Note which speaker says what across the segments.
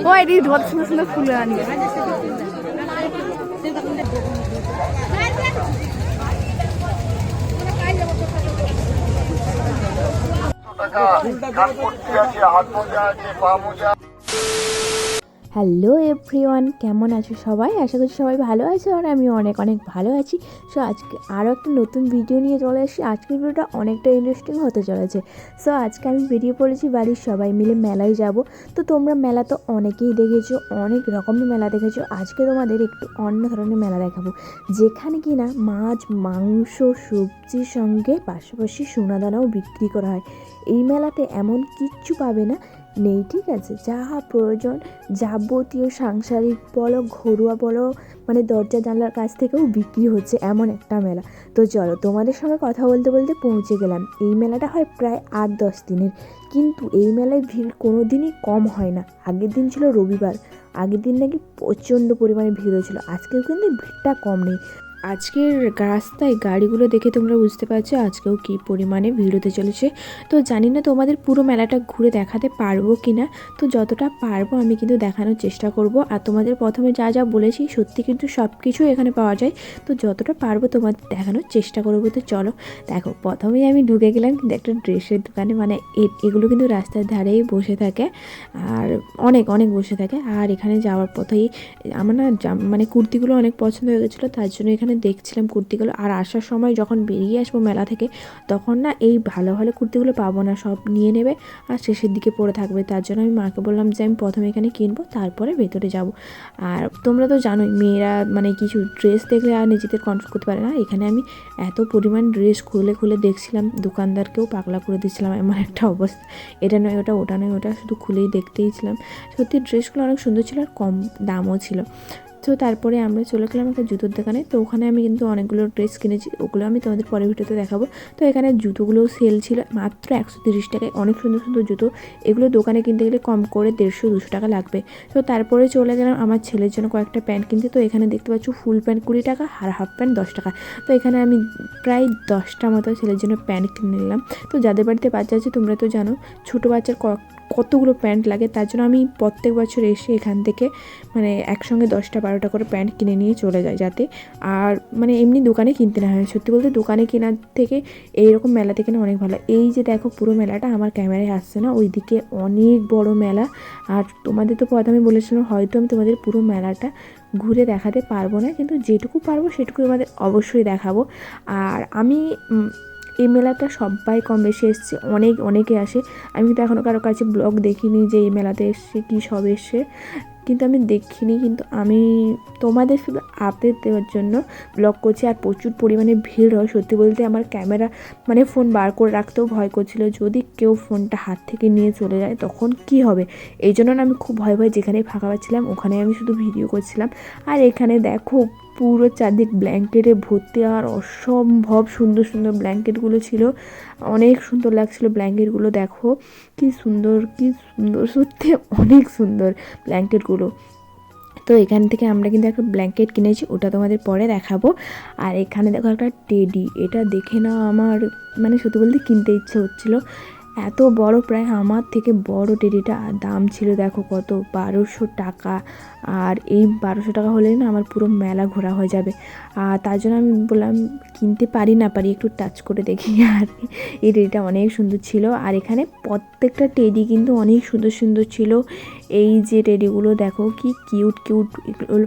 Speaker 1: ও এদিকে ধর সুন্দর সুন্দর ফুল আনি।
Speaker 2: আছে হাত মোজা আছে পা মোজা
Speaker 3: হ্যালো এভরিওয়ান, কেমন আছো সবাই? আশা করছি সবাই ভালো আছো আর আমি অনেক অনেক ভালো আছি। সো আজকে আরও একটা নতুন ভিডিও নিয়ে চলে আসি। আজকের ভিডিওটা অনেকটা ইন্টারেস্টিং হতে চলেছে। সো আজকে আমি বেরিয়ে পড়েছি বাড়ির সবাই মিলে মেলায় যাব। তো তোমরা মেলা তো অনেকেই দেখেছ, অনেক রকমের মেলা দেখেছ। আজকে তোমাদের একটু অন্য ধরনের মেলা দেখাবো। যেখানে কি না মাছ, মাংস, সবজির সঙ্গে পাশাপাশি সোনাদানাও বিক্রি করা হয়। এই মেলাতে এমন কিচ্ছু পাবে না। নেই, ঠিক আছে? যাহা প্রয়োজন যাবতীয় সাংসারিক বলো, ঘরোয়া বলো মানে দরজা জানলার কাছ থেকেও বিক্রি হচ্ছে এমন একটা মেলা। তো চলো, তোমাদের সঙ্গে কথা বলতে বলতে পৌঁছে গেলাম। এই মেলাটা হয় প্রায় আট দশ দিনের। কিন্তু এই মেলায় ভিড় কোনো দিনই কম হয় না। আগের দিন ছিল রবিবার। আগের দিন নাকি প্রচণ্ড পরিমাণে ভিড় হয়েছিল। আজকেও কিন্তু ভিড়টা কম নেই। আজকের রাস্তায় গাড়িগুলো দেখে তোমরা বুঝতে পারছ আজকেও কী পরিমাণে ভিড় হতে চলেছে। তো জানি না তোমাদের পুরো মেলাটা ঘুরে দেখাতে পারব কি না তো যতটা পারব আমি কিন্তু দেখানোর চেষ্টা করব। আর তোমাদের প্রথমে যা যা বলেছি সত্যি কিন্তু সব কিছু এখানে পাওয়া যায়। তো যতটা পারব তোমাদের দেখানোর চেষ্টা করব। তো চলো, দেখো, প্রথমেই আমি ঢুকে গেলাম কিন্তু একটা ড্রেসের দোকানে। মানে এগুলো কিন্তু রাস্তার ধারেই বসে থাকে। আর অনেক অনেক বসে থাকে। আর এখানে যাওয়ার পথেই আমার না মানে কুর্তিগুলো অনেক পছন্দ হয়ে গেছিল। তার জন্য এখানে দেখছিলাম কুর্তিগুলো আর আসার সময় যখন বেরিয়ে আসব মেলা থেকে, তখন না এই ভালো ভালো কুর্তিগুলো পাবো না, সব নিয়ে নেবে আর শেষের দিকে পরে থাকবে। তার জন্য আমি মাকে বললাম যে আমি প্রথমে এখানে কিনবো, তারপরে ভেতরে যাব। আর তোমরা তো জানোই, মেয়েরা মানে কিছু ড্রেস দেখলে আর নিজেদের কন্ট্রোল করতে পারে না। এখানে আমি এত পরিমাণ ড্রেস খুলে খুলে দেখছিলাম, দোকানদারকেও পাগলা করে দিচ্ছিলাম, এমন একটা অবস্থা। এটা নয়, ওটা ওটা নয়, ওটা শুধু খুলেই দেখতেই ছিলাম। সত্যি ড্রেসগুলো অনেক সুন্দর ছিল আর কম দামও ছিল। তো তারপরে আমরা চলে গেলাম একটা জুতোর দোকানে। তো ওখানে আমি কিন্তু অনেকগুলো ড্রেস কিনেছি, ওগুলো আমি তোমাদের পরের ভিডিওতে দেখাবো। তো এখানে জুতোগুলোও সেল ছিল মাত্র একশো তিরিশ টাকায়। অনেক সুন্দর সুন্দর জুতো। এগুলো দোকানে কিনতে গেলে কম করে দেড়শো দুশো টাকা লাগবে। তো তারপরে চলে গেলাম আমার ছেলের জন্য কয়েকটা প্যান্ট কিনতে। তো এখানে দেখতে পাচ্ছ ফুল প্যান্ট কুড়ি টাকা, আর হাফ প্যান্ট দশ টাকা। তো এখানে আমি প্রায় দশটা মতো ছেলের জন্য প্যান্ট কিনে নিলাম। তো যাদের বাড়িতে বাচ্চা আছে তোমরা তো জানো, ছোটো বাচ্চার কতগুলো প্যান্ট লাগে, তার জন্য আমি প্রত্যেক বছর এসে এখান থেকে মানে একসঙ্গে দশটা বারোটা করে প্যান্ট কিনে নিয়ে চলে যায় যাতে। আর মানে এমনি দোকানে কিনতে না হয়। সত্যি বলতে দোকানে কেনার থেকে এইরকম মেলা থেকে না অনেক ভালো এই যে দেখো পুরো মেলাটা আমার ক্যামেরায় আসছে না, ওইদিকে অনেক বড় মেলা। আর তোমাদের তো প্রথমে বলেছিলাম, হয়তো আমি তোমাদের পুরো মেলাটা ঘুরে দেখাতে পারব না, কিন্তু যেটুকু পারব সেটুকু তোমাদের অবশ্যই দেখাবো। আর আমি এই মেলাটা সবাই কম বেশি এসছে, অনেক, অনেকে আসে। আমি কিন্তু এখনও কারও কাছে ব্লগ দেখিনি যে এই মেলাতে এসছে, কী সব এসছে। কিন্তু আমি দেখিনি, কিন্তু আমি তোমাদের শুধু আপডেট দেওয়ার জন্য ব্লগ করছি আর প্রচুর পরিমাণে ভিড় হয়। সত্যি বলতে আমার ক্যামেরা মানে ফোন বার করে রাখতেও ভয় করছিল। যদি কেউ ফোনটা হাত থেকে নিয়ে চলে যায়, তখন কি হবে? এই জন্য আমি খুব ভয় ভয় যেখানেই ফাঁকা পাচ্ছিলাম ওখানে আমি শুধু ভিডিও করছিলাম। আর এখানে দেখো পুরো চারদিক ব্ল্যাঙ্কেটে ভর্তি আর অসম্ভব সুন্দর সুন্দর ব্ল্যাঙ্কেটগুলো ছিল। অনেক সুন্দর লাগছিল ব্ল্যাঙ্কেটগুলো, দেখো। কি সুন্দর কি সুন্দর, সত্যি অনেক সুন্দর ব্ল্যাঙ্কেটগুলো। তো এখান থেকে আমরা কিন্তু একটা ব্ল্যাঙ্কেট কিনেছি, ওটা তোমাদের পরে দেখাবো। আর এখানে দেখো একটা টেডি, এটা দেখে না আমার মানে সত্যি বলতে কিনতে ইচ্ছে হচ্ছিল। এত বড় প্রায় আমার থেকে বড় টেডিটা দাম ছিল, দেখো কত, বারোশো টাকা। আর এই বারোশো টাকা হলে না আমার পুরো মেলা ঘোরা হয়ে যাবে। আর তার জন্য আমি বললাম, কিনতে পারি না পারি, একটু টাচ করে দেখি। আর এই টেডিটা অনেক সুন্দর ছিল। আর এখানে প্রত্যেকটা টেডি কিন্তু অনেক সুন্দর সুন্দর ছিল। এই যে টেডিগুলো দেখো, কি কিউট কিউট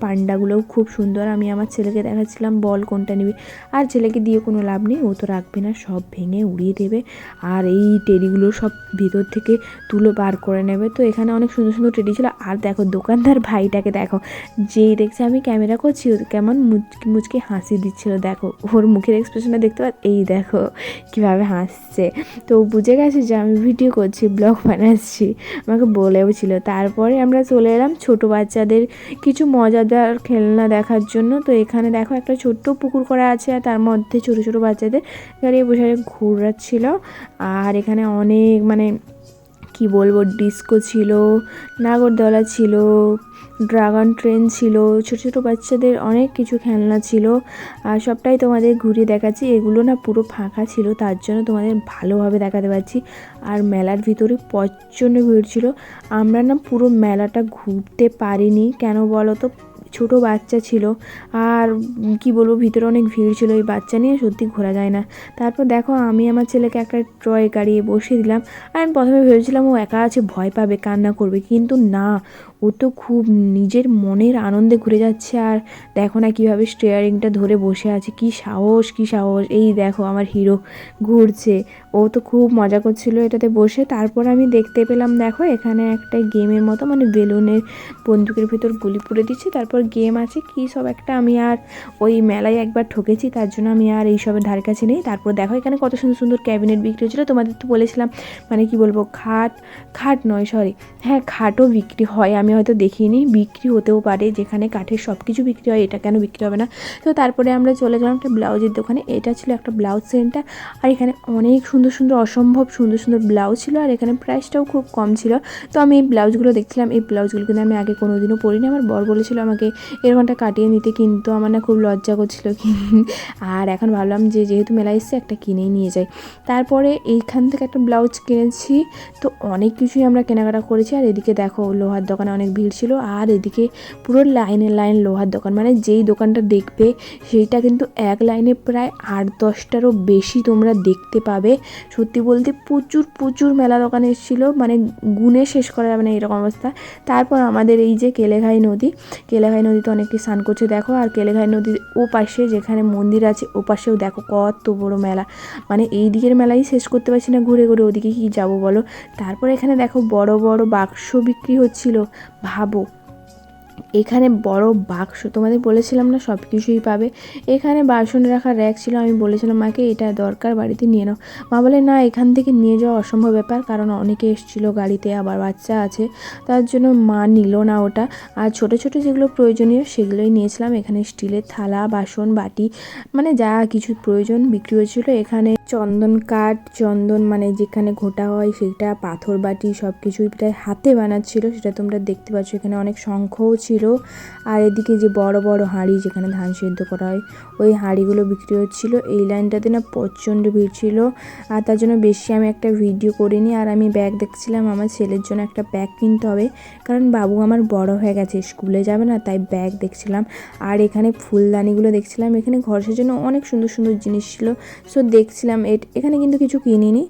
Speaker 3: পান্ডাগুলোও খুব সুন্দর। আমি আমার ছেলেকে দেখাচ্ছিলাম, বল কোনটা নিবি? আর ছেলেকে দিয়ে কোনো লাভ নেই, ও তো রাখবে না, সব ভেঙে উড়িয়ে দেবে। আর এই টেডিগুলো সব ভিতর থেকে তুলো বার করে নেবে। তো এখানে অনেক সুন্দর সুন্দর টেডি ছিল। আর দেখো, দোকানদার ভাইটাকে দেখো, যেই দেখছে, আমি ক্যামেরা করছি কেমন মুচকি মুচকি হাসি দিচ্ছিল। দেখো, ওর মুখের এক্সপ্রেশনটা দেখতে পার এই দেখো, কীভাবে হাসছে। তো বুঝে গেছে যে আমি ভিডিও করছি ব্লগ বানাচ্ছি। আমাকে বলেও ছিল তারপরে আমরা চলে এলাম ছোটো বাচ্চাদের কিছু মজাদার খেলনা দেখার জন্য। তো এখানে দেখো একটা ছোট্ট পুকুর করা আছে আর তার মধ্যে ছোট ছোট বাচ্চাদের গাড়ি বসে ঘুরাচ্ছিল আর এখানে অনেক মানে কি বলব ডিস্কো ছিল, নাগরদোলা ছিল ড্রাগন ট্রেন ছিল, ছোটো ছোটো বাচ্চাদের অনেক কিছু খেলনা ছিল। আর সবটাই তোমাদের ঘুরে দেখাচ্ছি। এগুলো না পুরো ফাঁকা ছিল, তার জন্য তোমাদের ভালোভাবে দেখাতে পারছি। আর মেলার ভিতরে প্রচণ্ড ভিড় ছিল। আমরা না পুরো মেলাটা ঘুরতে পারিনি। কেন বলো তো? ছোট বাচ্চা ছিল। আর কি বলব, ভিতরে অনেক ভিড় ছিল ওই বাচ্চা নিয়ে সত্যি ঘোরা যায় না। তারপর দেখো, আমি আমার ছেলেকে একটা ট্রয় গাড়িয়ে বসিয়ে দিলাম। আর আমি প্রথমে ভেবেছিলাম ও একা আছে, ভয় পাবে, কান্না করবে। কিন্তু না ও তো খুব নিজের মনের আনন্দে ঘুরে যাচ্ছে আর দেখো না কীভাবে স্টিয়ারিংটা ধরে বসে আছে। কি সাহস কি সাহস। এই দেখো আমার হিরো ঘুরছে। ও তো খুব মজা করছিল এটাতে বসে। তারপর আমি দেখতে পেলাম, দেখো এখানে একটা গেমের মতো মানে বেলুনের বন্দুকের ভিতর গুলি পুড়ে দিচ্ছে। তারপর গেম আছে কি সব একটা আমি আর ওই মেলায় একবার ঠকেছি, তার জন্য আমি আর এইসবের ধারে কাছে নেই। তারপর দেখো এখানে কত সুন্দর সুন্দর ক্যাবিনেট বিক্রি হচ্ছিল। তোমাদের তো বলেছিলাম মানে কি বলব, খাট খাট নয় সরি হ্যাঁ খাটও বিক্রি হয়। আমি হয়তো দেখিনি, বিক্রি হতেও পারে, যেখানে কাঠের সব কিছু বিক্রি হয়, এটা কেন বিক্রি হবে না? তো তারপরে আমরা চলে গেলাম একটা ব্লাউজের দোকানে, এটা ছিল একটা ব্লাউজ সেন্টার, আর এখানে অনেক সুন্দর সুন্দর, অসম্ভব সুন্দর সুন্দর ব্লাউজ ছিল, আর এখানে প্রাইসটাও খুব কম ছিল। তো আমি এই ব্লাউজগুলো দেখছিলাম, এই ব্লাউজগুলো কিন্তু আমি আগে কোনো দিনও পরিনি। আমার বর বলেছিল আমাকে, এরকমটা কাটিয়ে নিতে। কিন্তু আমার না খুব লজ্জা করছিল। আর এখন ভাবলাম যে যেহেতু মেলা এসছে, একটা কিনেই নিয়ে যাই। তারপরে এইখান থেকে একটা ব্লাউজ কিনেছি। তো অনেক কিছুই আমরা কেনাকাটা করেছি। আর এদিকে দেখো, লোহার দোকানে অনেক ভিড় ছিল। আর এদিকে পুরো লাইনে লাইন লোহার দোকান। মানে যেই দোকানটা দেখবে, সেইটা কিন্তু এক লাইনে প্রায় আট দশটারও বেশি তোমরা দেখতে পাবে। সত্যি বলতে প্রচুর প্রচুর মেলা দোকান এসেছিল। মানে গুনে শেষ করা যাবে না এরকম অবস্থা। তারপর আমাদের এই যে কেলেঘাই নদী, কেলেঘাই নদীতে অনেকে স্নান করছে, দেখো। আর কেলেঘাই নদীর ও পাশে যেখানে মন্দির আছে ও পাশেও দেখো কত বড় মেলা। মানে এই দিকের মেলাই শেষ করতে পারছি না, ঘুরে ঘুরে ওদিকে কি যাব বলো? তারপর এখানে দেখো বড় বড় বাক্স বিক্রি হচ্ছিল। ভাবো এখানে বড় বাক্স, তোমাদের বলেছিলাম না সব কিছুই পাবে। এখানে বাসন রাখার র্যাক ছিল, আমি বলেছিলাম, মাকে, এটা দরকার, বাড়িতে নিয়ে নাও। মা বলে, না, এখান থেকে নিয়ে যাওয়া অসম্ভব ব্যাপার, কারণ অনেকে এসেছিল গাড়িতে, আবার বাচ্চা আছে। তার জন্য মা নিল না ওটা। আর ছোট ছোট যেগুলো প্রয়োজনীয়, সেগুলোই নিয়েছিলাম। এখানে স্টিলের থালা, বাসন, বাটি মানে যা কিছু প্রয়োজন বিক্রি হয়েছিল। এখানে চন্দন কাঠ, চন্দন মানে যেখানে ঘোটা হয়, সেটা পাথর বাটি সব কিছুই প্রায় হাতে বানাচ্ছিল সেটা তোমরা দেখতে পাচ্ছ, এখানে অনেক শঙ্খও ছিল। আর এদিকে যে বড় বড় হাঁড়ি যেখানে ধান সেদ্ধ করা হয়, ওই হাঁড়িগুলো বিক্রি হচ্ছিল। এই লাইনটাতে না প্রচণ্ড ভিড় ছিল। আর তার জন্য বেশি আমি একটা ভিডিও করিনি। আর আমি ব্যাগ দেখছিলাম, আমার ছেলের জন্য একটা ব্যাগ কিনতে হবে। কারণ বাবু আমার বড় হয়ে গেছে, স্কুলে যাবে না, তাই ব্যাগ দেখছিলাম। আর এখানে ফুলদানিগুলো দেখছিলাম। এখানে ঘর জন্য অনেক সুন্দর সুন্দর জিনিস ছিল। সো দেখছিলাম এখানে কিন্তু কিছু কিনিনি।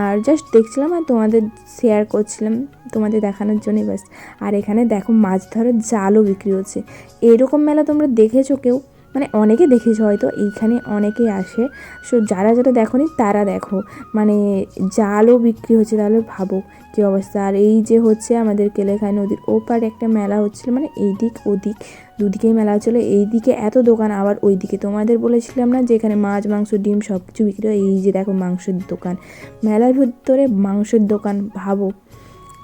Speaker 3: আর জাস্ট দেখছিলাম আর তোমাদের শেয়ার করছিলাম, তোমাদের দেখানোর জন্যই ব্যাস। আর এখানে দেখো মাছ ধরার জালও বিক্রি হচ্ছে। এরকম মেলা তোমরা দেখেছ কেউ? মানে অনেকে দেখেছ হয়তো, এইখানে অনেকে আসে। সো যারা যারা দেখোনি, তারা দেখো। মানে জালও বিক্রি হচ্ছে, তাহলে ভাবো কী অবস্থা। আর এই যে হচ্ছে আমাদের কেলেখাই নদীর ওপারে একটা মেলা হচ্ছিল মানে এই দিক ওদিক, দুদিকেই মেলা হচ্ছিল। এইদিকে এত দোকান, আবার ওইদিকে। তোমাদের বলেছিলাম না যে এখানে মাছ, মাংস, ডিম সব কিছু বিক্রি হয়? এই যে দেখো মাংসের দোকান। মেলার ভিতরে মাংসের দোকান, ভাবো।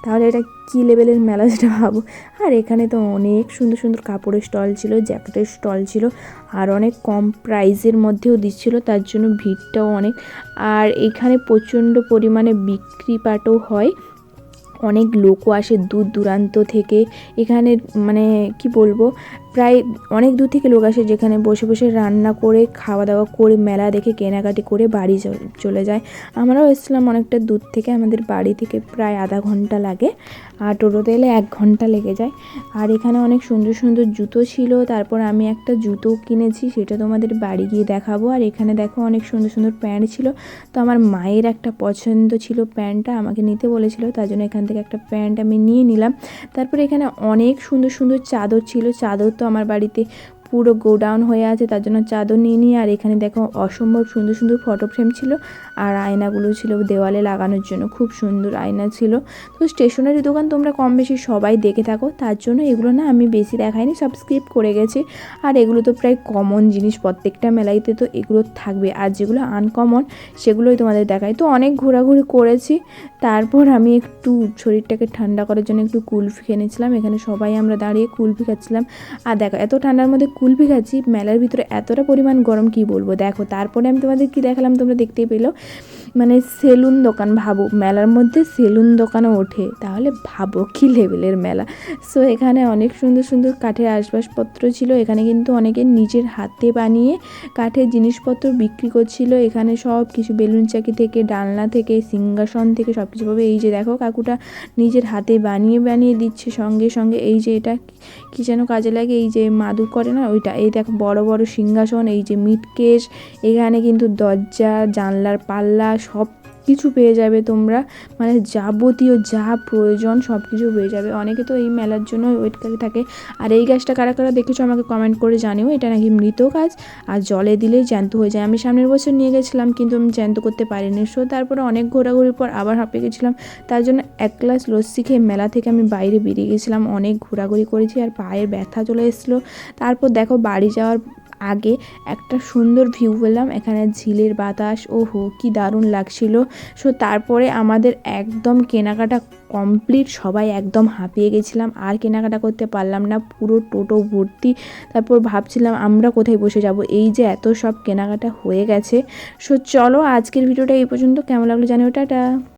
Speaker 3: তাহলে এটা কী লেভেলের মেলা সেটা ভাবো। আর এখানে তো অনেক সুন্দর সুন্দর কাপড়ের স্টল ছিল, জ্যাকেটের স্টল ছিল, আর অনেক কম প্রাইজের মধ্যেও দিচ্ছিল, তার জন্য ভিড়টাও অনেক। আর এখানে প্রচণ্ড পরিমাণে বিক্রি পাটও হয়। অনেক লোকও আসে দূর দূরান্ত থেকে। এখানে মানে কি বলব প্রায় অনেক দূর থেকে লোক আসে যেখানে বসে বসে রান্না করে খাওয়া দাওয়া করে, মেলা দেখে, কেনাকাটি করে বাড়ি চলে যায়। আমরাও এসেছিলাম অনেকটা দূর থেকে, আমাদের বাড়ি থেকে প্রায় আধা ঘণ্টা লাগে। আর টোটোতে এলে এক ঘণ্টা লেগে যায়। আর এখানে অনেক সুন্দর সুন্দর জুতো ছিল, তারপর আমি একটা জুতো কিনেছি, সেটা তোমাদের বাড়ি গিয়ে দেখাবো। আর এখানে দেখো অনেক সুন্দর সুন্দর প্যান্ট ছিল। তো আমার মায়ের একটা পছন্দ ছিল প্যান্টটা, আমাকে নিতে বলেছিল, তার জন্য এখান থেকে একটা প্যান্ট আমি নিয়ে নিলাম। তারপরে এখানে অনেক সুন্দর সুন্দর চাদর ছিল, চাদর তো আমার বাড়িতে পুরো গোডাউন হয়ে আছে, তার জন্য চাদর নিয়ে নিই আর এখানে দেখো অসম্ভব সুন্দর সুন্দর ফটো ফ্রেম ছিল, আর আয়নাগুলো ছিল দেওয়ালে লাগানোর জন্য, খুব সুন্দর আয়না ছিল। তো স্টেশনারি দোকান তোমরা কম বেশি সবাই দেখে থাকো, তার জন্য এগুলো না আমি বেশি দেখাইনি সব স্কিপ করে গেছি। আর এগুলো তো প্রায় কমন জিনিস, প্রত্যেকটা মেলাইতে তো এগুলো থাকবে, আর যেগুলো আনকমন সেগুলোই তোমাদের দেখাই। তো অনেক ঘোরাঘুরি করেছি, তারপর আমি একটু শরীরটাকে ঠান্ডা করার জন্য একটু কুলফি কিনেছিলাম এখানে সবাই আমরা দাঁড়িয়ে কুলফি খাচ্ছিলাম। আর দেখো, এত ঠান্ডার মধ্যে কুলফি খাচ্ছি মেলার ভিতরে এতটা পরিমাণ গরম কি বলব? দেখো, তারপরে আমি তোমাদের কি দেখালাম? তোমরা দেখতেই পেল। মানে সেলুন দোকান, ভাবো। মেলার মধ্যে সেলুন দোকানও ওঠে। তাহলে ভাবো কী লেভেলের মেলা। সো এখানে অনেক সুন্দর সুন্দর কাঠের আসবাবপত্র ছিল। এখানে কিন্তু অনেকে নিজের হাতে বানিয়ে কাঠের জিনিসপত্র বিক্রি করছিল। এখানে সব কিছু, বেলুন চাকি থেকে, ডালনা থেকে, সিংহাসন থেকে সব কিছু পাবে। এই যে দেখো, কাকুটা নিজের হাতে বানিয়ে বানিয়ে দিচ্ছে। সঙ্গে সঙ্গে এই যে এটা কী যেন কাজে লাগে, এই যে মাদু করে না? ওইটা, এই দেখো বড় বড় সিংহাসন, এই যে মিটকেশ, এখানে কিন্তু দরজা, জানলার পাল্লা, সব কিছু পেয়ে যাবে তোমরা। মানে যাবতীয় যা প্রয়োজন সব কিছু পেয়ে যাবে। অনেকে তো এই মেলার জন্য ওয়েট করে থাকে। আর এই গাছটা কারা কারা দেখেছ আমাকে কমেন্ট করে জানিও। এটা নাকি মৃত গাছ আর জলে দিলেই জ্যান্ত হয়ে যায়। আমি সামনের বছর নিয়ে গেছিলাম কিন্তু আমি জ্যান্ত করতে পারিনি। সো তারপরে অনেক ঘোরাঘুরির পর আবার হাঁপে গেছিলাম। তার জন্য এক গ্লাস লস্যি খেয়ে মেলা থেকে আমি বাইরে বেরিয়ে গেছিলাম। অনেক ঘোরাঘুরি করেছি আর পায়ের ব্যথা চলে এসেছিল। তারপর দেখো বাড়ি যাওয়ার আগে একটা সুন্দর ভিউ পেলাম, এখানে ঝিলের বাতাস ও হো কি দারুণ লাগছিল। সো তারপরে আমাদের একদম কেনাকাটা কমপ্লিট সবাই একদম হাঁপিয়ে গেছিলাম, আর কেনাকাটা করতে পারলাম না, পুরো টোটো ভর্তি। তারপর ভাবছিলাম আমরা কোথায় বসে যাব? এই যে এত সব কেনাকাটা হয়ে গেছে। সো চলো আজকের ভিডিওটা এই পর্যন্ত, কেমন লাগল জানি ওটা